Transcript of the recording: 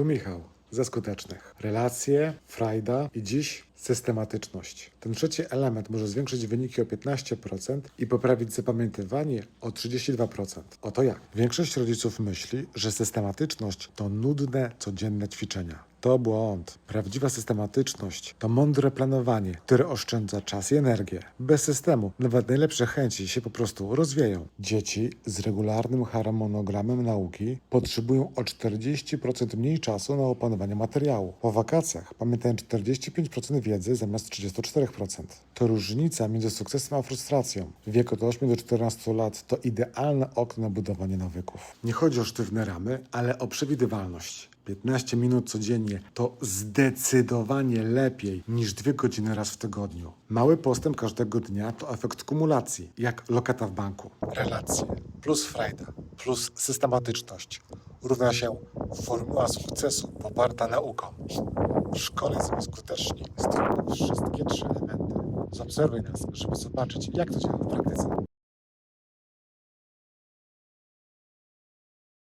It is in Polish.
Tu Michał, ze skutecznych. Relacje, frajda i dziś systematyczność. Ten trzeci element może zwiększyć wyniki o 15% i poprawić zapamiętywanie o 32%. Oto jak? Większość rodziców myśli, że systematyczność to nudne, codzienne ćwiczenia. To błąd. Prawdziwa systematyczność to mądre planowanie, które oszczędza czas i energię. Bez systemu nawet najlepsze chęci się po prostu rozwieją. Dzieci z regularnym harmonogramem nauki potrzebują o 40% mniej czasu na opanowanie materiału. Po wakacjach pamiętają 45% wiedzy zamiast 34%. To różnica między sukcesem a frustracją. Wiek od 8 do 14 lat to idealne okno na budowanie nawyków. Nie chodzi o sztywne ramy, ale o przewidywalność. 15 minut codziennie to zdecydowanie lepiej niż 2 godziny raz w tygodniu. Mały postęp każdego dnia to efekt kumulacji, jak lokata w banku. Relacje plus frajda plus systematyczność równa się formuła sukcesu poparta nauką. W szkole są skuteczni. Stosujemy wszystkie trzy elementy. Zaobserwuj nas, żeby zobaczyć, jak to działa w praktyce.